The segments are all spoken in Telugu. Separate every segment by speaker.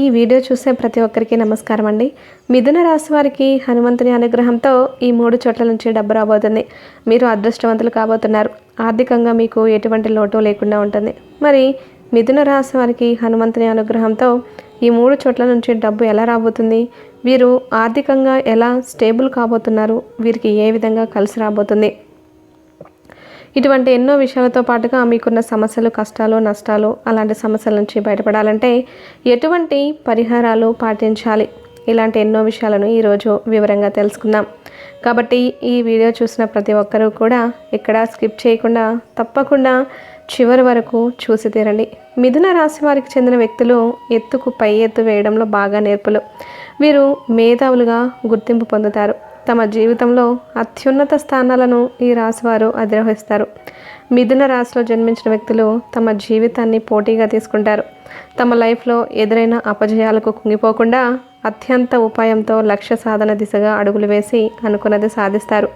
Speaker 1: ఈ వీడియో చూసే ప్రతి ఒక్కరికి నమస్కారం అండి. మిథున రాశి వారికి హనుమంతుని అనుగ్రహంతో ఈ మూడు చోట్ల నుంచి డబ్బు రాబోతుంది. మీరు అదృష్టవంతులు కాబోతున్నారు. ఆర్థికంగా మీకు ఎటువంటి లోటు లేకుండా ఉంటుంది. మరి మిథున రాశి వారికి హనుమంతుని అనుగ్రహంతో ఈ మూడు చోట్ల నుంచి డబ్బు ఎలా రాబోతుంది? వీరు ఆర్థికంగా ఎలా స్టేబుల్ కాబోతున్నారు? వీరికి ఏ విధంగా కలిసి రాబోతుంది? ఇటువంటి ఎన్నో విషయాలతో పాటుగా మీకున్న సమస్యలు కష్టాలు నష్టాలు అలాంటి సమస్యల నుంచి బయటపడాలంటే ఎటువంటి పరిహారాలు పాటించాలి? ఇలాంటి ఎన్నో విషయాలను ఈరోజు వివరంగా తెలుసుకుందాం. కాబట్టి ఈ వీడియో చూసిన ప్రతి ఒక్కరూ కూడా ఇక్కడ స్కిప్ చేయకుండా తప్పకుండా చివరి వరకు చూసి తీరండి. మిథున రాశి వారికి చెందిన వ్యక్తులు ఎత్తుకు పై ఎత్తు వేయడంలో బాగా నేర్పులు. వీరు మేధావులుగా గుర్తింపు పొందుతారు. తమ జీవితంలో అత్యున్నత స్థానాలను ఈ రాశివారు అధిరోహిస్తారు. మిథున రాశిలో జన్మించిన వ్యక్తులు తమ జీవితాన్ని పోటీగా తీసుకుంటారు. తమ లైఫ్లో ఎదురైన అపజయాలకు కుంగిపోకుండా అత్యంత ఉపాయంతో లక్ష్య సాధన దిశగా అడుగులు వేసి అనుకున్నది సాధిస్తారు.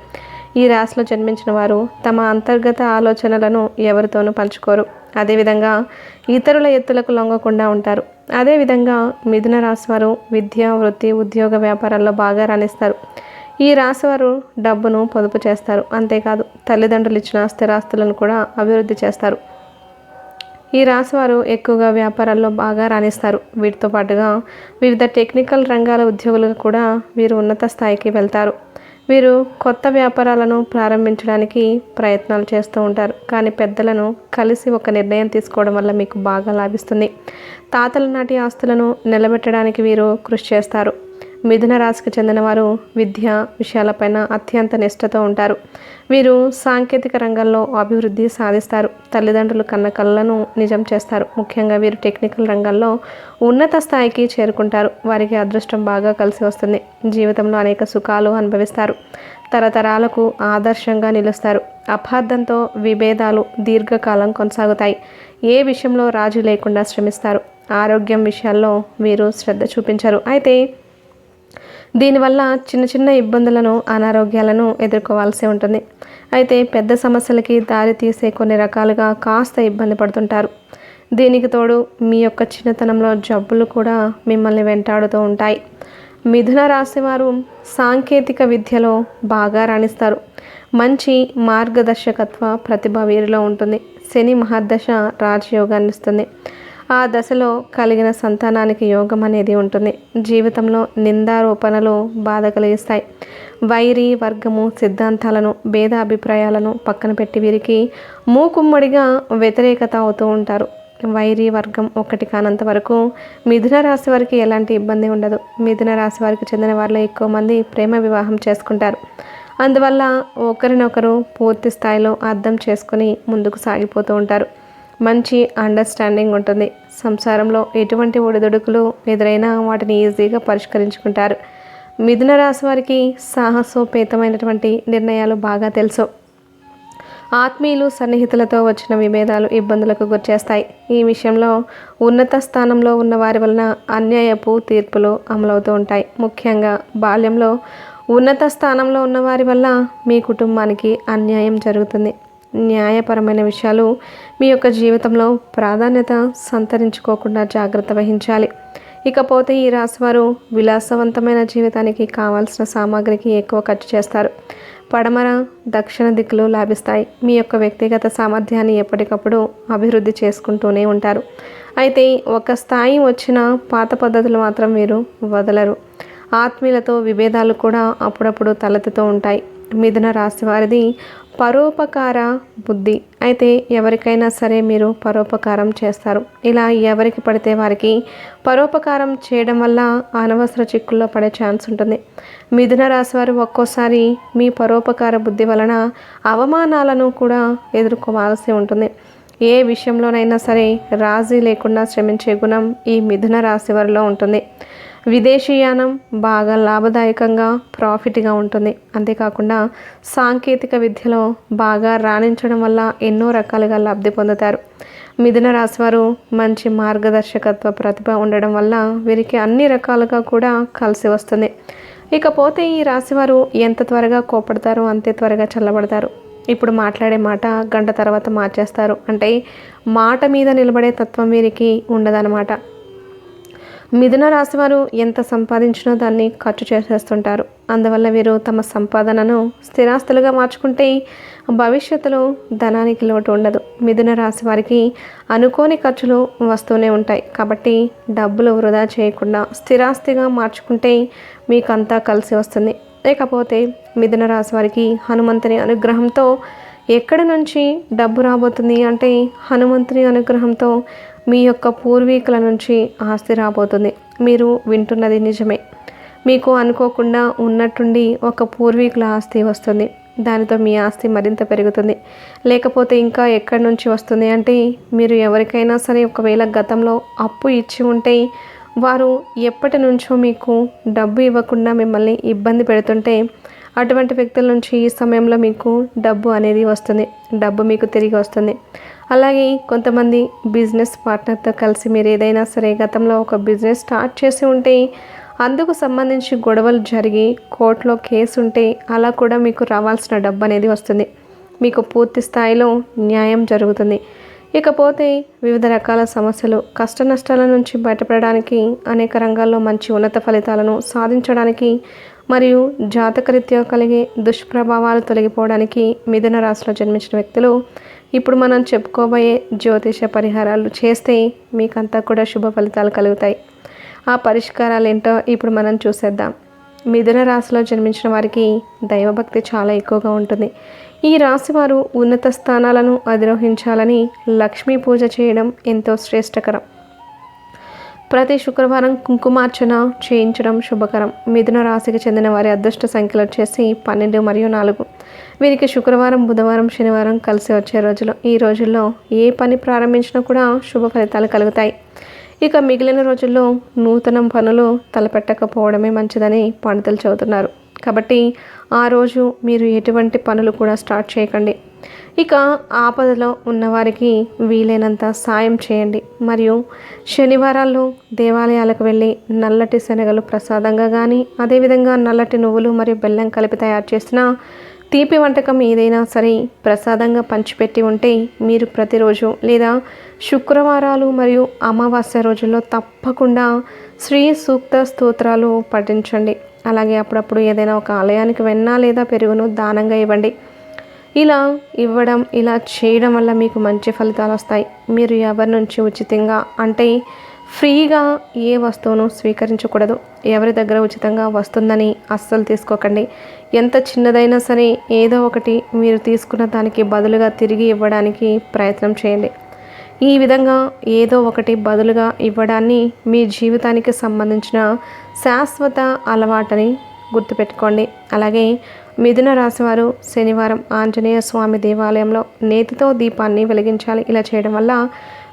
Speaker 1: ఈ రాశిలో జన్మించిన వారు తమ అంతర్గత ఆలోచనలను ఎవరితోనూ పంచుకోరు. అదేవిధంగా ఇతరుల ఎత్తులకు లొంగకుండా ఉంటారు. అదేవిధంగా మిథున రాశి వారు విద్య వృత్తి ఉద్యోగ వ్యాపారాల్లో బాగా రాణిస్తారు. ఈ రాశివారు డబ్బును పొదుపు చేస్తారు. అంతేకాదు తల్లిదండ్రులు ఇచ్చిన స్థిరాస్తులను కూడా అభివృద్ధి చేస్తారు. ఈ రాశివారు ఎక్కువగా వ్యాపారాల్లో బాగా రాణిస్తారు. వీటితో పాటుగా వివిధ టెక్నికల్ రంగాల ఉద్యోగులుగా కూడా వీరు ఉన్నత స్థాయికి వెళ్తారు. వీరు కొత్త వ్యాపారాలను ప్రారంభించడానికి ప్రయత్నాలు చేస్తూ ఉంటారు. కానీ పెద్దలను కలిసి ఒక నిర్ణయం తీసుకోవడం వల్ల మీకు బాగా లాభిస్తుంది. తాతల నాటి ఆస్తులను నిలబెట్టడానికి వీరు కృషి చేస్తారు. మిథున రాశికి చెందినవారు విద్య విషయాలపైన అత్యంత నిష్టతో ఉంటారు. వీరు సాంకేతిక రంగంలో అభివృద్ధి సాధిస్తారు. తల్లిదండ్రులు కన్న కళ్ళను నిజం చేస్తారు. ముఖ్యంగా వీరు టెక్నికల్ రంగంలో ఉన్నత స్థాయికి చేరుకుంటారు. వారికి అదృష్టం బాగా కలిసి వస్తుంది. జీవితంలో అనేక సుఖాలు అనుభవిస్తారు. తరతరాలకు ఆదర్శంగా నిలుస్తారు. అపార్థంతో విభేదాలు దీర్ఘకాలం కొనసాగుతాయి. ఏ విషయంలో రాజు లేకుండా శ్రమిస్తారు. ఆరోగ్యం విషయాల్లో వీరు శ్రద్ధ చూపించరు. అయితే దీనివల్ల చిన్న చిన్న ఇబ్బందులను అనారోగ్యాలను ఎదుర్కోవాల్సి ఉంటుంది. అయితే పెద్ద సమస్యలకి దారి తీసే కొన్ని రకాలుగా కాస్త ఇబ్బంది పడుతుంటారు. దీనికి తోడు మీ యొక్క చిన్నతనంలో జబ్బులు కూడా మిమ్మల్ని వెంటాడుతూ ఉంటాయి. మిథున రాశివారు సాంకేతిక విద్యలో బాగా రాణిస్తారు. మంచి మార్గదర్శకత్వ ప్రతిభ వీరిలో ఉంటుంది. శని మహర్దశ రాజయోగాన్నిస్తుంది ఆ దశలో కలిగిన సంతానానికి యోగం అనేది ఉంటుంది. జీవితంలో నిందారోపణలు బాధ కలిగిస్తాయి. వైరి వర్గము సిద్ధాంతాలను భేద అభిప్రాయాలను పక్కన పెట్టి వీరికి మూకుమ్మడిగా వ్యతిరేకత అవుతూ ఉంటారు. వైరి వర్గం ఒకటి కానంత వరకు మిథున రాశి వారికి ఎలాంటి ఇబ్బంది ఉండదు. మిథున రాశి వారికి చెందిన వారిలో ఎక్కువ మంది ప్రేమ వివాహం చేసుకుంటారు. అందువల్ల ఒకరినొకరు పూర్తి స్థాయిలో అర్థం చేసుకుని ముందుకు సాగిపోతూ ఉంటారు. మంచి అండర్స్టాండింగ్ ఉంటుంది. సంసారంలో ఎటువంటి ఒడిదుడుకులు ఎదురైనా వాటిని ఈజీగా పరిష్కరించుకుంటారు. మిథున రాశి వారికి సాహసోపేతమైనటువంటి నిర్ణయాలు బాగా తెలుసు. ఆత్మీయులు సన్నిహితులతో వచ్చిన విభేదాలు ఇబ్బందులకు గురిచేస్తాయి. ఈ విషయంలో ఉన్నత స్థానంలో ఉన్న వారి వలన అన్యాయపు తీర్పులు అమలవుతూ ఉంటాయి. ముఖ్యంగా బాల్యంలో ఉన్నత స్థానంలో ఉన్న వారి వల్ల మీ కుటుంబానికి అన్యాయం జరుగుతుంది. న్యాయపరమైన విషయాలు మీ యొక్క జీవితంలో ప్రాధాన్యత సంతరించుకోకుండా జాగ్రత్త వహించాలి. ఇకపోతే ఈ రాశివారు విలాసవంతమైన జీవితానికి కావాల్సిన సామాగ్రికి ఎక్కువ ఖర్చు చేస్తారు. పడమర దక్షిణ దిక్కులు లాభిస్తాయి. మీ యొక్క వ్యక్తిగత సామర్థ్యాన్ని ఎప్పటికప్పుడు అభివృద్ధి చేసుకుంటూనే ఉంటారు. అయితే ఒక స్థాయి వచ్చిన పాత పద్ధతులు మాత్రం మీరు వదలరు. ఆత్మీయులతో విభేదాలు కూడా అప్పుడప్పుడు తలెత్తుతూ ఉంటాయి. మిథున రాశి వారిది పరోపకార బుద్ధి. అయితే ఎవరికైనా సరే మీరు పరోపకారం చేస్తారు. ఇలా ఎవరికి పడితే వారికి పరోపకారం చేయడం వల్ల అనవసర చిక్కుల్లో పడే ఛాన్స్ ఉంటుంది. మిథున రాశి వారు ఒక్కోసారి మీ పరోపకార బుద్ధి వలన అవమానాలను కూడా ఎదుర్కోవాల్సి ఉంటుంది. ఏ విషయంలోనైనా సరే రాజీ లేకుండా శ్రమించే గుణం ఈ మిథున రాశి వారిలో ఉంటుంది. విదేశీయానం బాగా లాభదాయకంగా ప్రాఫిట్గా ఉంటుంది. అంతేకాకుండా సాంకేతిక విద్యలో బాగా రాణించడం వల్ల ఎన్నో రకాలుగా లబ్ధి పొందుతారు. మిథున రాశివారు మంచి మార్గదర్శకత్వ ప్రతిభ ఉండడం వల్ల వీరికి అన్ని రకాలుగా కూడా కలిసి వస్తుంది. ఇకపోతే ఈ రాశివారు ఎంత త్వరగా కోపడతారో అంతే త్వరగా చల్లబడతారు. ఇప్పుడు మాట్లాడే మాట గంట తర్వాత మార్చేస్తారు. అంటే మాట మీద నిలబడే తత్వం వీరికి ఉండదన్నమాట. మిథున రాశివారు ఎంత సంపాదించినా దాన్ని ఖర్చు చేసేస్తుంటారు. అందువల్ల వీరు తమ సంపాదనను స్థిరాస్తులుగా మార్చుకుంటే భవిష్యత్తులో ధనానికి లోటు ఉండదు. మిథున రాశి వారికి అనుకోని ఖర్చులు వస్తూనే ఉంటాయి. కాబట్టి డబ్బులు వృధా చేయకుండా స్థిరాస్తిగా మార్చుకుంటే మీకు అంతా కలిసి వస్తుంది. లేకపోతే మిథున రాశి వారికి హనుమంతుని అనుగ్రహంతో ఎక్కడి నుంచి డబ్బు రాబోతుంది అంటే హనుమంతుని అనుగ్రహంతో మీ యొక్క పూర్వీకుల నుంచి ఆస్తి రాబోతుంది. మీరు వింటున్నది నిజమే. మీకు అనుకోకుండా ఉన్నట్టుండి ఒక పూర్వీకుల ఆస్తి వస్తుంది. దానితో మీ ఆస్తి మరింత పెరుగుతుంది. లేకపోతే ఇంకా ఎక్కడి నుంచి వస్తుంది అంటే మీరు ఎవరికైనా సరే ఒకవేళ గతంలో అప్పు ఇచ్చి ఉంటే వారు ఎప్పటి నుంచో మీకు డబ్బు ఇవ్వకుండా మిమ్మల్ని ఇబ్బంది పెడుతుంటే అటువంటి వ్యక్తుల నుంచి ఈ సమయంలో మీకు డబ్బు అనేది వస్తుంది. డబ్బు మీకు తిరిగి వస్తుంది. అలాగే కొంతమంది బిజినెస్ పార్ట్నర్తో కలిసి మీరు ఏదైనా సరే గతంలో ఒక బిజినెస్ స్టార్ట్ చేసి ఉంటే అందుకు సంబంధించి గొడవలు జరిగి కోర్టులో కేసు ఉంటే అలా కూడా మీకు రావాల్సిన డబ్బు అనేది వస్తుంది. మీకు పూర్తి స్థాయిలో న్యాయం జరుగుతుంది. ఇకపోతే వివిధ రకాల సమస్యలు కష్ట నష్టాల నుంచి బయటపడడానికి అనేక రంగాల్లో మంచి ఉన్నత ఫలితాలను సాధించడానికి మరియు జాతకరీత్యా కలిగే దుష్ప్రభావాలు తొలగిపోవడానికి మిథున రాశిలో జన్మించిన వ్యక్తులు ఇప్పుడు మనం చెప్పుకోబోయే జ్యోతిష పరిహారాలు చేస్తే మీకంతా కూడా శుభ ఫలితాలు కలుగుతాయి. ఆ పరిష్కారాలు ఏంటో ఇప్పుడు మనం చూసేద్దాం. మిథున రాశిలో జన్మించిన వారికి దైవభక్తి చాలా ఎక్కువగా ఉంటుంది. ఈ రాశి వారు ఉన్నత స్థానాలను అధిరోహించాలని లక్ష్మీ పూజ చేయడం ఎంతో శ్రేష్టకరం. ప్రతి శుక్రవారం కుంకుమార్చన చేయించడం శుభకరం. మిథున రాశికి చెందిన వారి అదృష్ట సంఖ్యలు వచ్చేసి పన్నెండు మరియు నాలుగు. వీరికి శుక్రవారం బుధవారం శనివారం కలిసి వచ్చే రోజులు. ఈ రోజుల్లో ఏ పని ప్రారంభించినా కూడా శుభ ఫలితాలు కలుగుతాయి. ఇక మిగిలిన రోజుల్లో నూతన పనులు తలపెట్టకపోవడమే మంచిదని పండితులు చెబుతున్నారు. కాబట్టి ఆ రోజు మీరు ఎటువంటి పనులు కూడా స్టార్ట్ చేయకండి. ఇక ఆపదలో ఉన్నవారికి వీలైనంత సాయం చేయండి. మరియు శనివారాల్లో దేవాలయాలకు వెళ్ళి నల్లటి శనగలు ప్రసాదంగా కానీ అదేవిధంగా నల్లటి నువ్వులు మరియు బెల్లం కలిపి తయారు చేసిన తీపి వంటకం ఏదైనా సరే ప్రసాదంగా పంచిపెట్టి ఉంటే మీరు ప్రతిరోజు లేదా శుక్రవారాలు మరియు అమావాస్య రోజుల్లో తప్పకుండా శ్రీ సూక్త స్తోత్రాలు పఠించండి. అలాగే అప్పుడప్పుడు ఏదైనా ఒక ఆలయానికి వెన్నా లేదా పెరుగును దానంగా ఇవ్వండి. ఇలా ఇవ్వడం ఇలా చేయడం వల్ల మీకు మంచి ఫలితాలు వస్తాయి. మీరు ఎవరి నుంచి ఉచితంగా అంటే ఫ్రీగా ఏ వస్తువును స్వీకరించకూడదు. ఎవరి దగ్గర ఉచితంగా వస్తుందని అస్సలు తీసుకోకండి. ఎంత చిన్నదైనా సరే ఏదో ఒకటి మీరు తీసుకున్న దానికి బదులుగా తిరిగి ఇవ్వడానికి ప్రయత్నం చేయండి. ఈ విధంగా ఏదో ఒకటి బదులుగా ఇవ్వడాన్ని మీ జీవితానికి సంబంధించిన శాశ్వత అలవాటని గుర్తుపెట్టుకోండి. అలాగే మిథున రాశివారు శనివారం ఆంజనేయ స్వామి దేవాలయంలో నేతితో దీపాన్ని వెలిగించాలి. ఇలా చేయడం వల్ల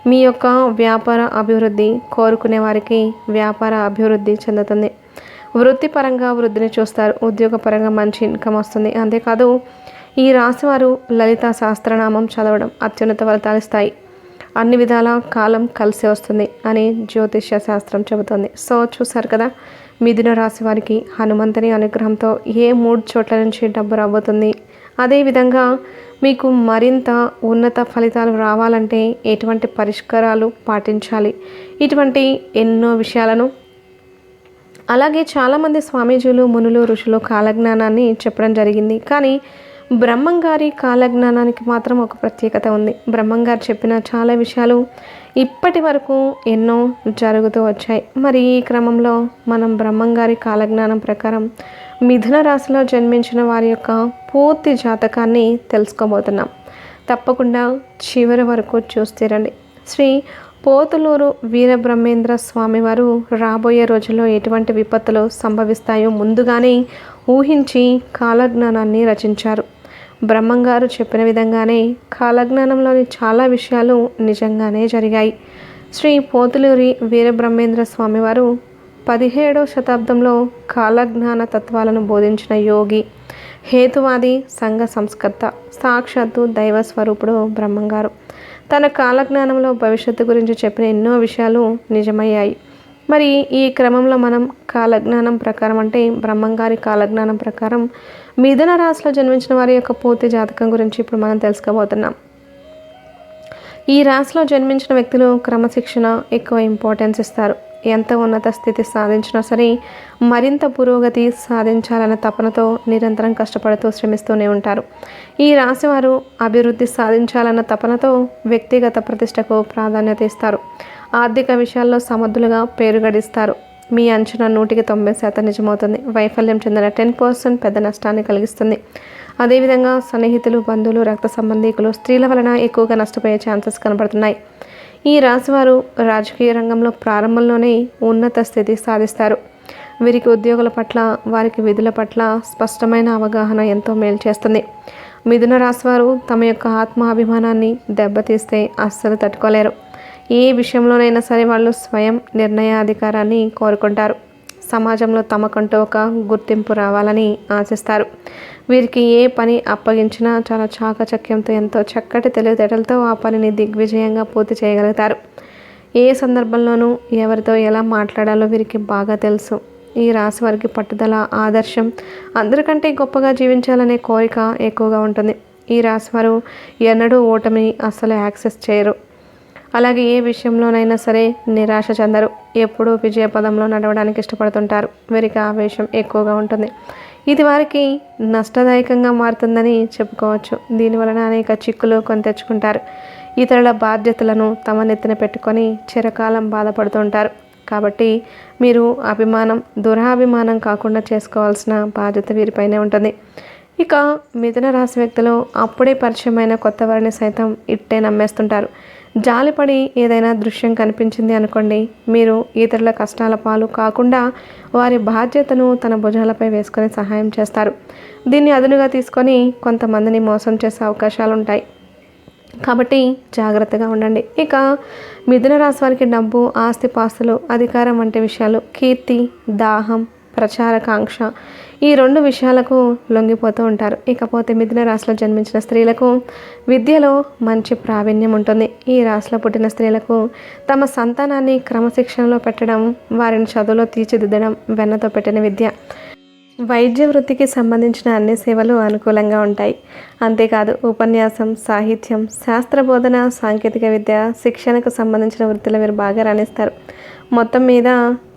Speaker 1: మీ యొక్క వ్యాపార అభివృద్ధి కోరుకునే వారికి వ్యాపార అభివృద్ధి చెందుతుంది. వృత్తిపరంగా వృద్ధిని చూస్తారు. ఉద్యోగపరంగా మంచి ఇన్కమ్ వస్తుంది. అంతేకాదు ఈ రాశివారు లలిత సహస్రనామం చదవడం అత్యున్నత ఫలితాలు ఇస్తాయి. అన్ని విధాల కాలం కలిసి వస్తుంది అని జ్యోతిష్య శాస్త్రం చెబుతుంది. సో చూసారు కదా మిథున రాశి వారికి హనుమంతుని అనుగ్రహంతో ఏ మూడు చోట్ల నుంచి డబ్బు రాబోతుంది? అదేవిధంగా మీకు మరింత ఉన్నత ఫలితాలు రావాలంటే ఎటువంటి పరిష్కారాలు పాటించాలి? ఇటువంటి ఎన్నో విషయాలను. అలాగే చాలామంది స్వామీజీలు మునులు ఋషులు కాలజ్ఞానాన్ని చెప్పడం జరిగింది. కానీ బ్రహ్మంగారి కాలజ్ఞానానికి మాత్రం ఒక ప్రత్యేకత ఉంది. బ్రహ్మంగారు చెప్పిన చాలా విషయాలు ఇప్పటి వరకు ఎన్నో జరుగుతూ వచ్చాయి. మరి ఈ క్రమంలో మనం బ్రహ్మంగారి కాలజ్ఞానం ప్రకారం మిథున రాశిలో జన్మించిన వారి యొక్క పూర్తి జాతకాన్ని తెలుసుకోబోతున్నాం. తప్పకుండా చివరి వరకు చూస్తేరండి శ్రీ పోతులూరు వీరబ్రహ్మేంద్ర స్వామివారు రాబోయే రోజుల్లో ఎటువంటి విపత్తులు సంభవిస్తాయో ముందుగానే ఊహించి కాలజ్ఞానాన్ని రచించారు. బ్రహ్మంగారు చెప్పిన విధంగానే కాలజ్ఞానంలోని చాలా విషయాలు నిజంగానే జరిగాయి. శ్రీ పోతులూరి వీరబ్రహ్మేంద్ర స్వామివారు పదిహేడవ శతాబ్దంలో కాలజ్ఞాన తత్వాలను బోధించిన యోగి హేతువాది సంఘ సంస్కర్త సాక్షాత్తు దైవ స్వరూపుడు బ్రహ్మంగారు. తన కాలజ్ఞానంలో భవిష్యత్తు గురించి చెప్పిన ఎన్నో విషయాలు నిజమయ్యాయి. మరి ఈ క్రమంలో మనం కాలజ్ఞానం ప్రకారం అంటే బ్రహ్మంగారి కాలజ్ఞానం ప్రకారం మిథున రాశిలో జన్మించిన వారి యొక్క పూర్తి జాతకం గురించి ఇప్పుడు మనం తెలుసుకోబోతున్నాం. ఈ రాశిలో జన్మించిన వ్యక్తులు క్రమశిక్షణ ఎక్కువ ఇంపార్టెన్స్ ఇస్తారు. ఎంత ఉన్నత స్థితి సాధించినా సరే మరింత పురోగతి సాధించాలన్న తపనతో నిరంతరం కష్టపడుతూ శ్రమిస్తూనే ఉంటారు. ఈ రాశివారు అభివృద్ధి సాధించాలన్న తపనతో వ్యక్తిగత ప్రతిష్టకు ప్రాధాన్యత ఇస్తారు. ఆర్థిక విషయాల్లో సమర్థులుగా పేరు గడిస్తారు. మీ అంచనా నూటికి తొంభై శాతం నిజమవుతుంది. వైఫల్యం చెందిన టెన్ పర్సెంట్ పెద్ద నష్టాన్ని కలిగిస్తుంది. అదేవిధంగా సన్నిహితులు బంధువులు రక్త సంబంధికులు స్త్రీల వలన ఎక్కువగా నష్టపోయే ఛాన్సెస్ కనబడుతున్నాయి. ఈ రాశివారు రాజకీయ రంగంలో ప్రారంభంలోనే ఉన్నత స్థితి సాధిస్తారు. వీరికి ఉద్యోగుల పట్ల వారికి విధుల పట్ల స్పష్టమైన అవగాహన ఎంతో మేలు చేస్తుంది. మిథున రాశివారు తమ యొక్క ఆత్మాభిమానాన్ని దెబ్బతీస్తే అస్సలు తట్టుకోలేరు. ఏ విషయంలోనైనా సరే వాళ్ళు స్వయం నిర్ణయాధికారాన్ని కోరుకుంటారు. సమాజంలో తమకంటూ ఒక గుర్తింపు రావాలని ఆశిస్తారు. వీరికి ఏ పని అప్పగించినా చాలా చాకచక్యంతో ఎంతో చక్కటి తెలివితేటలతో ఆ పనిని దిగ్విజయంగా పూర్తి చేయగలుగుతారు. ఏ సందర్భంలోనూ ఎవరితో ఎలా మాట్లాడాలో వీరికి బాగా తెలుసు. ఈ రాశి వారికి పట్టుదల ఆదర్శం అందరికంటే గొప్పగా జీవించాలనే కోరిక ఎక్కువగా ఉంటుంది. ఈ రాశివారు ఎన్నడూ ఓటమిని అస్సలు యాక్సెస్ చేయరు. అలాగే ఏ విషయంలోనైనా సరే నిరాశ చెందరు. ఎప్పుడూ విజయ పదంలో నడవడానికి ఇష్టపడుతుంటారు. వీరికి ఆవేశం ఎక్కువగా ఉంటుంది. ఇది వారికి నష్టదాయకంగా మారుతుందని చెప్పుకోవచ్చు. దీనివలన అనేక చిక్కులు కొని తెచ్చుకుంటారు. ఇతరుల బాధ్యతలను తమ నెత్తిన పెట్టుకొని చిరకాలం బాధపడుతుంటారు. కాబట్టి మీరు అభిమానం దురాభిమానం కాకుండా చేసుకోవాల్సిన బాధ్యత వీరిపైనే ఉంటుంది. ఇక మిథున రాశి వ్యక్తులు అప్పుడే పరిచయమైన కొత్త వారిని సైతం ఇట్టే నమ్మేస్తుంటారు. జాలిపడి ఏదైనా దృశ్యం కనిపించింది అనుకోండి మీరు ఇతరుల కష్టాల పాలు కాకుండా వారి బాధ్యతను తన భుజాలపై వేసుకొని సహాయం చేస్తారు. దీన్ని అదునుగా తీసుకొని కొంతమందిని మోసం చేసే అవకాశాలు ఉంటాయి కాబట్టి జాగ్రత్తగా ఉండండి. ఇక మిథున రాశి వారికి డబ్బు ఆస్తి పాస్తులు అధికారం వంటి విషయాలు కీర్తి దాహం ప్రచారకాంక్ష ఈ రెండు విషయాలకు లొంగిపోతూ ఉంటారు. ఇకపోతే మిథున రాశిలో జన్మించిన స్త్రీలకు విద్యలో మంచి ప్రావీణ్యం ఉంటుంది. ఈ రాశిలో పుట్టిన స్త్రీలకు తమ సంతానాన్ని క్రమశిక్షణలో పెట్టడం వారిని చదువులో తీర్చిదిద్దడం వెన్నతో పెట్టిన విద్య వైద్య వృత్తికి సంబంధించిన అన్ని సేవలు అనుకూలంగా ఉంటాయి. అంతేకాదు ఉపన్యాసం సాహిత్యం శాస్త్ర బోధన సాంకేతిక విద్య శిక్షణకు సంబంధించిన వృత్తిలో మీరు బాగా రాణిస్తారు. మొత్తం మీద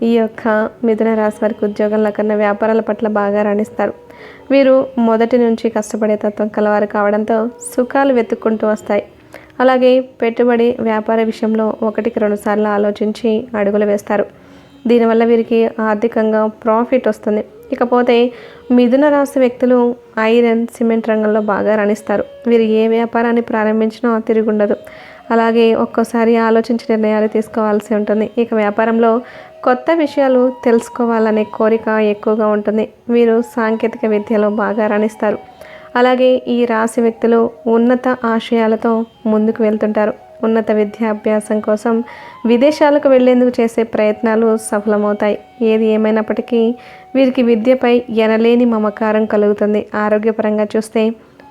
Speaker 1: ఈ యొక్క మిథున రాశి వారికి ఉద్యోగంలో కన్నా వ్యాపారాల పట్ల బాగా రాణిస్తారు. వీరు మొదటి నుంచి కష్టపడే తత్వం కలవారు కావడంతో సుఖాలు వెతుక్కుంటూ వస్తాయి. అలాగే పెట్టుబడి వ్యాపార విషయంలో ఒకటికి రెండు సార్లు ఆలోచించి అడుగులు వేస్తారు. దీనివల్ల వీరికి ఆర్థికంగా ప్రాఫిట్ వస్తుంది. ఇకపోతే మిథున రాశి వ్యక్తులు ఐరన్ సిమెంట్ రంగంలో బాగా రాణిస్తారు. వీరు ఏ వ్యాపారాన్ని ప్రారంభించినా తిరిగి ఉండదు అలాగే ఒక్కోసారి ఆలోచించి నిర్ణయాలు తీసుకోవాల్సి ఉంటుంది. ఇక వ్యాపారంలో కొత్త విషయాలు తెలుసుకోవాలనే కోరిక ఎక్కువగా ఉంటుంది. వీరు సాంకేతిక విద్యలో బాగా రాణిస్తారు. అలాగే ఈ రాశి వ్యక్తులు ఉన్నత ఆశయాలతో ముందుకు వెళ్తుంటారు. ఉన్నత విద్యాభ్యాసం కోసం విదేశాలకు వెళ్ళేందుకు చేసే ప్రయత్నాలు సఫలమవుతాయి. ఏది ఏమైనప్పటికీ వీరికి విద్యపై ఎనలేని మమకారం కలుగుతుంది. ఆరోగ్యపరంగా చూస్తే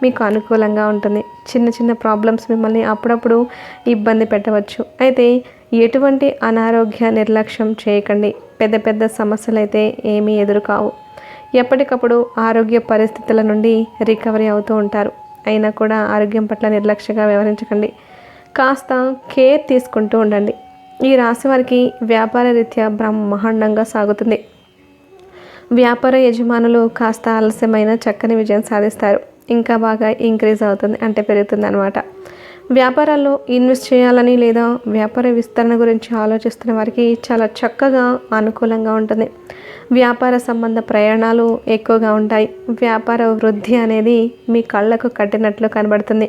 Speaker 1: మీకు అనుకూలంగా ఉంటుంది. చిన్న చిన్న ప్రాబ్లమ్స్ మిమ్మల్ని అప్పుడప్పుడు ఇబ్బంది పెట్టవచ్చు. అయితే ఎటువంటి అనారోగ్య నిర్లక్ష్యం చేయకండి. పెద్ద పెద్ద సమస్యలు అయితే ఏమీ ఎదురుకావు. ఎప్పటికప్పుడు ఆరోగ్య పరిస్థితుల నుండి రికవరీ అవుతూ ఉంటారు. అయినా కూడా ఆరోగ్యం పట్ల నిర్లక్ష్యంగా వ్యవహరించకండి. కాస్త కేర్ తీసుకుంటూ ఉండండి. ఈ రాశి వారికి వ్యాపార రీత్యా బ్రహ్మాండంగా సాగుతుంది. వ్యాపార యజమానులు కాస్త ఆలస్యమైన చక్కని విజయం సాధిస్తారు. ఇంకా బాగా ఇంక్రీజ్ అవుతుంది అంటే పెరుగుతుంది అనమాట వ్యాపారాల్లో ఇన్వెస్ట్ చేయాలని లేదా వ్యాపార విస్తరణ గురించి ఆలోచిస్తున్న వారికి చాలా చక్కగా అనుకూలంగా ఉంటుంది. వ్యాపార సంబంధ ప్రయాణాలు ఎక్కువగా ఉంటాయి. వ్యాపార వృద్ధి అనేది మీ కళ్ళకు కట్టినట్లు కనబడుతుంది.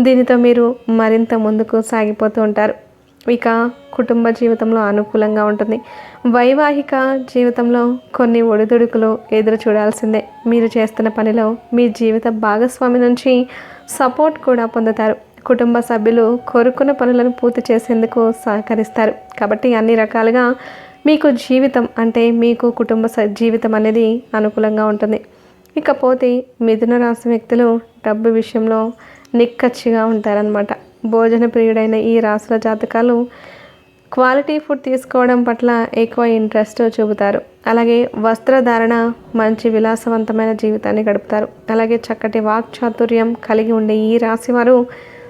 Speaker 1: దీనితో మీరు మరింత ముందుకు సాగిపోతూ ఉంటారు. ఇక కుటుంబ జీవితంలో అనుకూలంగా ఉంటుంది. వైవాహిక జీవితంలో కొన్ని ఒడిదుడుకులు ఎదురు చూడాల్సిందే. మీరు చేస్తున్న పనిలో మీ జీవిత భాగస్వామి నుంచి సపోర్ట్ కూడా పొందుతారు. కుటుంబ సభ్యులు కోరుకున్న పనులను పూర్తి చేసేందుకు సహకరిస్తారు. కాబట్టి అన్ని రకాలుగా మీకు జీవితం అంటే మీకు కుటుంబ జీవితం అనేది అనుకూలంగా ఉంటుంది. ఇకపోతే మిథున రాశి వ్యక్తులు డబ్బు విషయంలో నిక్కచ్చిగా ఉంటారనమాట భోజన ప్రియుడైన ఈ రాసుల జాతకాలు క్వాలిటీ ఫుడ్ తీసుకోవడం పట్ల ఎక్కువ ఇంట్రెస్ట్ చూపుతారు. అలాగే వస్త్రధారణ మంచి విలాసవంతమైన జీవితాన్ని గడుపుతారు. అలాగే చక్కటి వాక్ చాతుర్యం కలిగి ఉండే ఈ రాశి వారు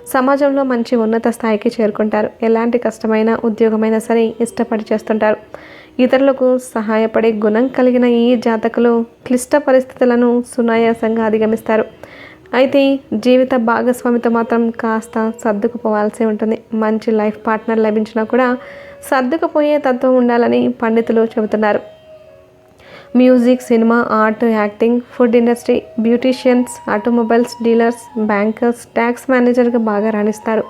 Speaker 1: సమాజంలో మంచి ఉన్నత స్థాయికి చేరుకుంటారు. ఎలాంటి కష్టమైన ఉద్యోగమైనా సరే ఇష్టపడి చేస్తుంటారు. ఇతరులకు సహాయపడే గుణం కలిగిన ఈ జాతకులు క్లిష్ట పరిస్థితులను సునాయాసంగా అధిగమిస్తారు. అయితే జీవిత భాగస్వామితో మాత్రం కాస్త సర్దుకుపోవాల్సి ఉంటుంది. మంచి లైఫ్ పార్ట్నర్ లభించినా కూడా సర్దుకుపోయే తత్వం ఉండాలని పండితులు చెబుతున్నారు. Music cinema art acting food industry beauticians automobiles dealers bankers tax మేనేజర్గా బాగా రాణిస్తారు.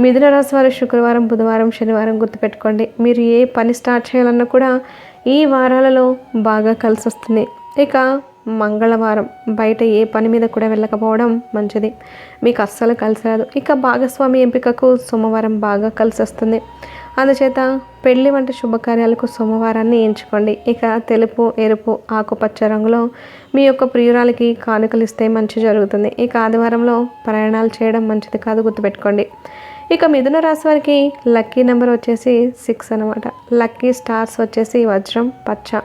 Speaker 1: మిథున రాశి వారు శుక్రవారం బుధవారం శనివారం గుర్తుపెట్టుకోండి. మీరు ఏ పని స్టార్ట్ చేయాలన్నా కూడా ఈ వారాలలో బాగా కలిసి వస్తుంది ఇక మంగళవారం బయట ఏ పని మీద కూడా వెళ్ళకపోవడం మంచిది. మీకు అస్సలు కలిసి రాదు ఇక భాగస్వామి ఎంపికకు సోమవారం బాగా కలిసి వస్తుంది అందుచేత పెళ్ళి వంటి శుభకార్యాలకు సోమవారాన్ని ఎంచుకోండి. ఇక తెలుపు ఎరుపు ఆకుపచ్చ రంగులో మీ యొక్క ప్రియురాలకి కానుకలు ఇస్తే మంచి జరుగుతుంది. ఇక ఆదివారంలో ప్రయాణాలు చేయడం మంచిది కాదు గుర్తుపెట్టుకోండి. ఇక మిథున రాశి వారికి లక్కీ నెంబర్ వచ్చేసి సిక్స్ అనమాట లక్కీ స్టార్స్ వచ్చేసి వజ్రం పచ్చ.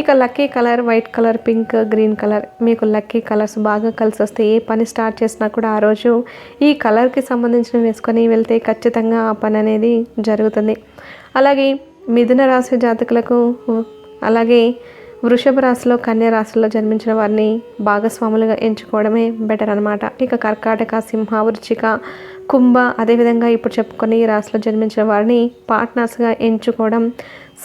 Speaker 1: ఇక lucky colour white colour pink green colour. మీకు లక్కీ కలర్స్ బాగా కలిసి వస్తే ఏ పని స్టార్ట్ చేసినా కూడా ఆ రోజు ఈ కలర్కి సంబంధించిన వేసుకొని వెళ్తే ఖచ్చితంగా ఆ పని అనేది జరుగుతుంది. అలాగే మిథున రాశి జాతకులకు అలాగే వృషభ రాశిలో కన్య రాశిలో జన్మించిన వారిని భాగస్వాములుగా ఎంచుకోవడమే బెటర్ అనమాట ఇక కర్కాటక సింహ వృచ్చిక కుంభ అదేవిధంగా ఇప్పుడు చెప్పుకొని ఈ రాశిలో జన్మించిన వారిని పార్ట్నర్స్గా ఎంచుకోవడం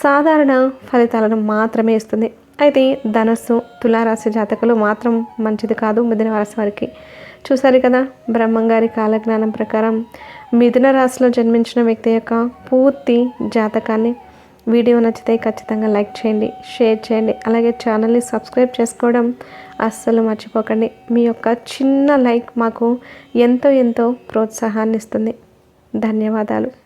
Speaker 1: సాధారణ ఫలితాలను మాత్రమే ఇస్తుంది. అయితే ధనస్సు తులారాశి జాతకులు మాత్రం మంచిది కాదు మిథున రాశి వారికి. చూసారు కదా బ్రహ్మంగారి కాలజ్ఞానం ప్రకారం మిథున రాశిలో జన్మించిన వ్యక్తి యొక్క పూర్తి జాతకాన్ని వీడియో నచ్చితే ఖచ్చితంగా లైక్ చేయండి షేర్ చేయండి అలాగే ఛానల్ని సబ్స్క్రైబ్ చేసుకోవడం అస్సలు మర్చిపోకండి. మీ యొక్క చిన్న లైక్ మాకు ఎంతో ఎంతో ప్రోత్సాహాన్ని ఇస్తుంది. ధన్యవాదాలు.